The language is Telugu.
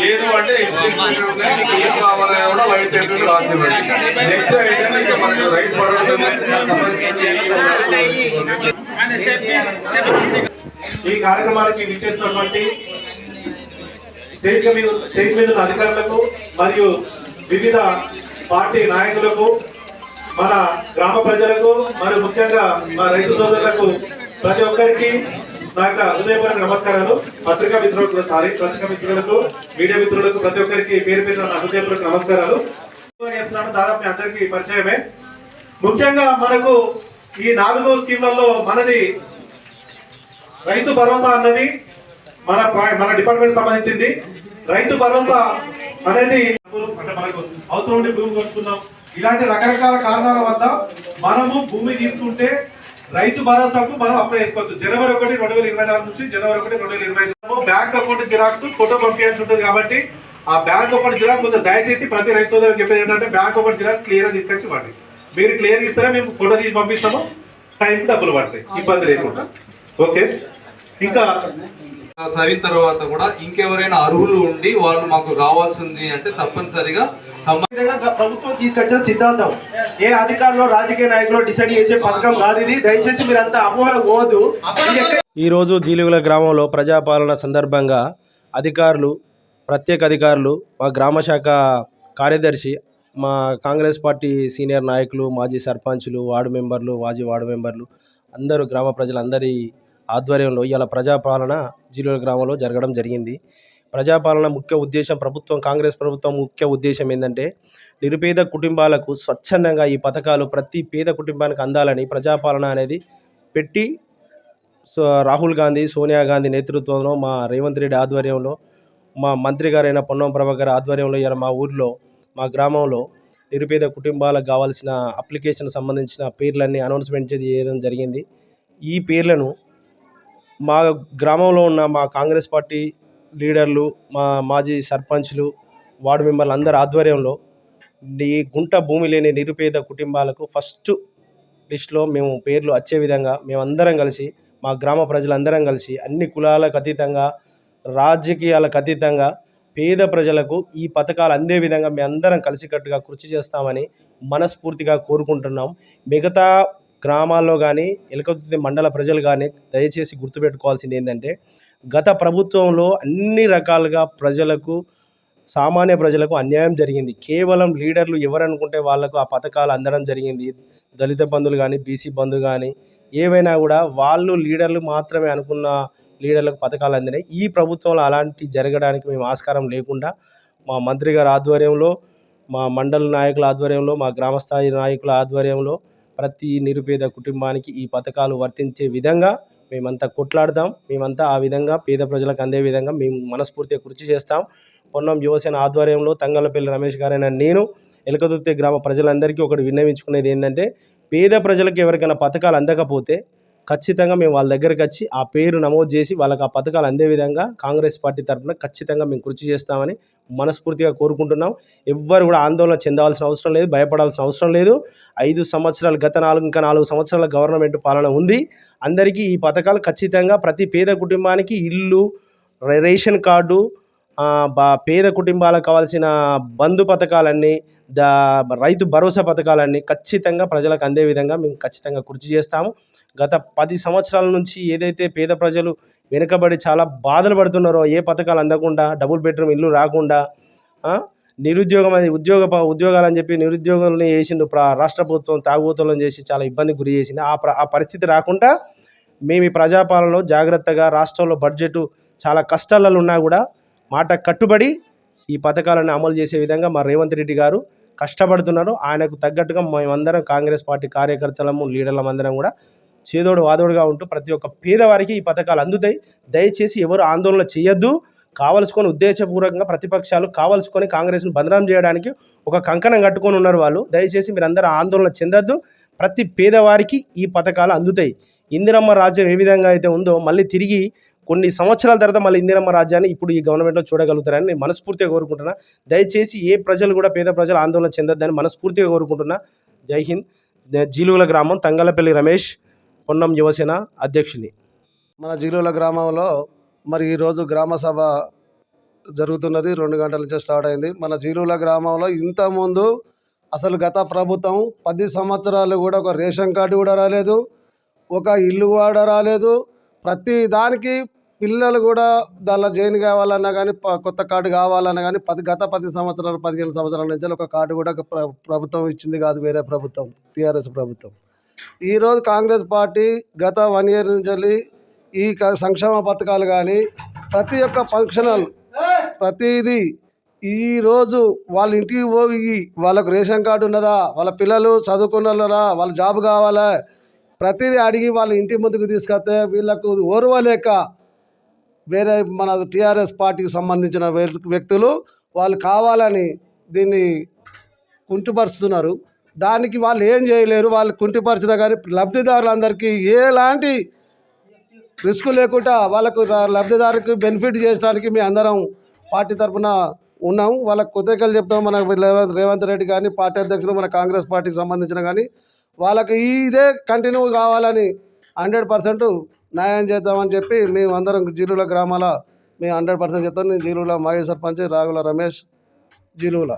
లేదు అంటే ఏం కావాలన్నా కూడా వైట్ రాసి నెక్స్ట్ ఈ కార్యక్రమానికి విచ్చేసినటువంటి స్టేజ్ మీద స్టేజ్ మీద ఉన్న అధికారులకు మరియు వివిధ పార్టీ నాయకులకు మన గ్రామ ప్రజలకు మరియు ముఖ్యంగా మన రైతు సోదరులకు ప్రతి ఒక్కరికి నా యొక్క హృదయపూర్వక నమస్కారాలు. పత్రికా మిత్రులకు సారీ. పత్రికా మిత్రులకు మీడియా మిత్రులకు ప్రతి ఒక్కరికి పేరు పేరు హృదయపూర్వక నమస్కారాలు. చేస్తున్నాను. దాదాపు మీ అందరికీ పరిచయమే. ముఖ్యంగా మనకు ఈ నాలుగు స్కీమ్లలో మనది రైతు భరోసా అన్నది మన మన డిపార్ట్మెంట్ సంబంధించింది. రైతు భరోసా అనేది అంటే మనకు అవసరం ఉండి భూమి కొనుక్కున్నాం. ఇలాంటి రకరకాల కారణాల వల్ల మనము భూమి తీసుకుంటే రైతు భరోసాకు మనం అప్లై చేసుకోవచ్చు. జనవరి ఒకటి రెండు వేల ఇరవై నాలుగు నుంచి జనవరి ఒకటి రెండు వేల ఇరవై ఐదు బ్యాంక్ అకౌంట్ జిరాక్స్ ఫోటో పంపించాల్సి ఉంటుంది కాబట్టి ఆ బ్యాంక్ అకౌంట్ జిరాక్స్ కొంచెం దయచేసి ప్రతి రైతు సోదరులకు చెప్పేది ఏంటంటే బ్యాంక్ అకౌంట్ జిరాక్స్ క్లియర్గా తీసుకొచ్చి ఇవ్వండి. మీరు క్లియర్ ఇస్తారా? మేము ఫోటో తీసి పంపిస్తాము. టైంకి డబ్బులు పడతాయి. ఇబ్బంది లేకుండా. ఓకే? ఇంకా చదివిన తర్వాత కూడా ఇంకెవరైనా అర్హులు ఉండి వాళ్ళు మాకు కావాల్సింది అంటే తప్పనిసరిగా ప్రభుత్వం తీసుకొచ్చిన సిద్ధాంతం. ఏ అధికారులు రాజకీయ నాయకులు డిసైడ్ చేసే పథకం కాదు ఇది. దయచేసి మీరంతా అపోహలకు పోవద్దు. ఇది ఎక్కడ- ఈరోజు జీలుగుల గ్రామంలో ప్రజాపాలన సందర్భంగా అధికారులు ప్రత్యేక అధికారులు మా గ్రామ శాఖ కార్యదర్శి మా కాంగ్రెస్ పార్టీ సీనియర్ నాయకులు మాజీ సర్పంచులు వార్డు మెంబర్లు మాజీ వార్డు మెంబర్లు అందరూ గ్రామ ప్రజలందరి ఆధ్వర్యంలో ఇవాళ ప్రజాపాలన జీలుగుల గ్రామంలో జరగడం జరిగింది. ప్రజాపాలన ముఖ్య ఉద్దేశం ప్రభుత్వం కాంగ్రెస్ ప్రభుత్వం ముఖ్య ఉద్దేశం ఏంటంటే నిరుపేద కుటుంబాలకు స్వచ్ఛందంగా ఈ పథకాలు ప్రతి పేద కుటుంబానికి అందాలని ప్రజాపాలన అనేది పెట్టి సో రాహుల్ గాంధీ సోనియా గాంధీ నేతృత్వంలో మా రేవంత్ రెడ్డి ఆధ్వర్యంలో మా మంత్రి గారైన పొన్నం ప్రభాకర్ ఆధ్వర్యంలో ఇలా మా ఊర్లో మా గ్రామంలో నిరుపేద కుటుంబాలకు కావాల్సిన అప్లికేషన్ సంబంధించిన పేర్లన్నీ అనౌన్స్మెంట్ చేయడం జరిగింది. ఈ పేర్లను మా గ్రామంలో ఉన్న మా కాంగ్రెస్ పార్టీ లీడర్లు మా మాజీ సర్పంచ్లు వార్డు మెంబర్లు అందరి ఆధ్వర్యంలో ఈ గుంట భూమి లేని నిరుపేద కుటుంబాలకు ఫస్ట్ లిస్ట్లో మేము పేర్లు వచ్చే విధంగా మేమందరం కలిసి మా గ్రామ ప్రజలందరం కలిసి అన్ని కులాలకు అతీతంగా రాజకీయాలకు అతీతంగా పేద ప్రజలకు ఈ పథకాలు అందే విధంగా మేము అందరం కలిసికట్టుగా కృషి చేస్తామని మనస్ఫూర్తిగా కోరుకుంటున్నాం. మిగతా గ్రామాల్లో కానీ ఎలకతుర్తి మండల ప్రజలు కానీ దయచేసి గుర్తుపెట్టుకోవాల్సింది ఏంటంటే గత ప్రభుత్వంలో అన్ని రకాలుగా ప్రజలకు సామాన్య ప్రజలకు అన్యాయం జరిగింది. కేవలం లీడర్లు ఎవరనుకుంటే వాళ్ళకు ఆ పథకాలు అందడం జరిగింది. దళిత బంధువులు కానీ బీసీ బంధు కానీ ఏవైనా కూడా వాళ్ళు లీడర్లు మాత్రమే అనుకున్న లీడర్లకు పథకాలు అందినాయి. ఈ ప్రభుత్వంలో అలాంటి జరగడానికి మేము ఆస్కారం లేకుండా మా మంత్రి గారి ఆధ్వర్యంలో మా మండల నాయకుల ఆధ్వర్యంలో మా గ్రామస్థాయి నాయకుల ఆధ్వర్యంలో ప్రతి నిరుపేద కుటుంబానికి ఈ పథకాలు వర్తించే విధంగా మేమంతా కొట్లాడతాం మేమంతా ఆ విధంగా పేద ప్రజలకు అందే విధంగా మేము మనస్ఫూర్తిగా కృషి చేస్తాం. పొన్నం యువసేన ఆధ్వర్యంలో తంగలపల్లి రమేష్ గారైన నేను ఎలకదుర్తి గ్రామ ప్రజలందరికీ ఒకటి విన్నవించుకునేది ఏంటంటే పేద ప్రజలకు ఎవరికైనా పథకాలు అందకపోతే ఖచ్చితంగా మేము వాళ్ళ దగ్గరికి వచ్చి ఆ పేరు నమోదు చేసి వాళ్ళకి ఆ పథకాలు అందే విధంగా కాంగ్రెస్ పార్టీ తరఫున ఖచ్చితంగా మేము కృషి చేస్తామని మనస్ఫూర్తిగా కోరుకుంటున్నాం. ఎవ్వరు కూడా ఆందోళన చెందాల్సిన అవసరం లేదు భయపడాల్సిన అవసరం లేదు. ఐదు సంవత్సరాలు గత నాలుగు ఇంకా నాలుగు సంవత్సరాల గవర్నమెంట్ పాలన ఉంది. అందరికీ ఈ పథకాలు ఖచ్చితంగా ప్రతి పేద కుటుంబానికి ఇల్లు రేషన్ కార్డు బా పేద కుటుంబాలకు కావాల్సిన బంధు పథకాలన్నీ దా రైతు భరోసా పథకాలన్నీ ఖచ్చితంగా ప్రజలకు అందే విధంగా మేము ఖచ్చితంగా కృషి చేస్తాము. గత పది సంవత్సరాల నుంచి ఏదైతే పేద ప్రజలు వెనుకబడి చాలా బాధలు పడుతున్నారో ఏ పథకాలు అందకుండా డబుల్ బెడ్రూమ్ ఇల్లు రాకుండా నిరుద్యోగం అని ఉద్యోగ ఉద్యోగాలని ఉద్యోగాలు అని చెప్పి నిరుద్యోగుల్ని వేసిండు రాష్ట్ర ప్రభుత్వం తాగుబోతులను చేసి చాలా ఇబ్బంది గురి చేసింది. ఆ ప్ర ఆ పరిస్థితి రాకుండా మేము ఈ ప్రజాపాలనలో జాగ్రత్తగా రాష్ట్రంలో బడ్జెట్ చాలా కష్టాలలో ఉన్నా కూడా మాట కట్టుబడి ఈ పథకాలను అమలు చేసే విధంగా మా రేవంత్ రెడ్డి గారు కష్టపడుతున్నారు. ఆయనకు తగ్గట్టుగా మేమందరం కాంగ్రెస్ పార్టీ కార్యకర్తలము లీడర్లం అందరం కూడా చేదోడు వాదోడుగా ఉంటూ ప్రతి ఒక్క పేదవారికి ఈ పథకాలు అందుతాయి. దయచేసి ఎవరు ఆందోళన చేయొద్దు. కావలసుకొని ఉద్దేశపూర్వకంగా ప్రతిపక్షాలు కావలసుకొని కాంగ్రెస్ను బదనాం చేయడానికి ఒక కంకణం కట్టుకొని ఉన్నారు వాళ్ళు. దయచేసి మీరందరూ ఆందోళన చెందొద్దు. ప్రతి పేదవారికి ఈ పథకాలు అందుతాయి. ఇందిరమ్మ రాజ్యం ఏ విధంగా అయితే ఉందో మళ్ళీ తిరిగి కొన్ని సంవత్సరాల తర్వాత మళ్ళీ ఇందిరమ్మ రాజ్యాన్ని ఇప్పుడు ఈ గవర్నమెంట్లో చూడగలుగుతారని నేను మనస్ఫూర్తిగా కోరుకుంటున్నా. దయచేసి ఏ ప్రజలు కూడా పేద ప్రజలు ఆందోళన చెందొద్దని మనస్ఫూర్తిగా కోరుకుంటున్నా. జై హింద్. జీలుగుల గ్రామం తంగలపల్లి రమేష్. పొన్నం యువసేన అధ్యక్షుని. మన జిల్లుల గ్రామంలో మరి ఈరోజు గ్రామ సభ జరుగుతున్నది. రెండు గంటల నుంచి స్టార్ట్ అయింది. మన జీలుల గ్రామంలో ఇంతకుముందు అసలు గత ప్రభుత్వం పది సంవత్సరాలు కూడా ఒక రేషన్ కార్డు కూడా రాలేదు. ఒక ఇల్లు కూడా రాలేదు. ప్రతి దానికి పిల్లలు కూడా దానిలో జాయిన్ కావాలన్నా కానీ కొత్త కార్డు కావాలన్నా కానీ పది గత పది సంవత్సరాలు పదిహేను సంవత్సరాల నుంచి ఒక కార్డు కూడా ఒక ప్ర- ప్రభుత్వం ఇచ్చింది కాదు వేరే ప్రభుత్వం టీఆర్ఎస్ ప్రభుత్వం. ఈరోజు కాంగ్రెస్ పార్టీ గత వన్ ఇయర్ నుంచి ఈ సంక్షేమ పథకాలు కానీ ప్రతి ఒక్క ఫంక్షనల్ ప్రతిదీ ఈరోజు వాళ్ళ ఇంటికి పోయి వాళ్ళకు రేషన్ కార్డు ఉన్నదా వాళ్ళ పిల్లలు చదువుకున్నారా వాళ్ళ జాబ్ కావాలా? ప్రతిదీ అడిగి వాళ్ళ ఇంటి ముందుకు తీసుకొస్తే వీళ్ళకు ఓర్వలేక వేరే మన టీఆర్ఎస్ పార్టీకి సంబంధించిన వ్యక్తులు వాళ్ళు కావాలని దీన్ని కుంటుపరుస్తున్నారు. దానికి వాళ్ళు ఏం చేయలేరు వాళ్ళు కుంటిపరిచిన కానీ లబ్ధిదారులందరికీ ఎలాంటి రిస్క్ లేకుండా వాళ్ళకు లబ్ధిదారుకి బెనిఫిట్ చేయడానికి మేము అందరం పార్టీ తరఫున ఉన్నాము. వాళ్ళకు కృతజ్ఞతలు చెప్తాం మన రేవంత్ రేవంత్ రెడ్డి కానీ పార్టీ అధ్యక్షులు మన కాంగ్రెస్ పార్టీకి సంబంధించిన కానీ వాళ్ళకి ఇదే కంటిన్యూ కావాలని హండ్రెడ్ పర్సెంట్ న్యాయం చేద్దామని చెప్పి మేము అందరం జీలుల గ్రామాల మేము హండ్రెడ్ పర్సెంట్ చెప్తాం. నేను జీలుల మాజీ సర్పంచ్ రాగుల రమేష్ జీలుల.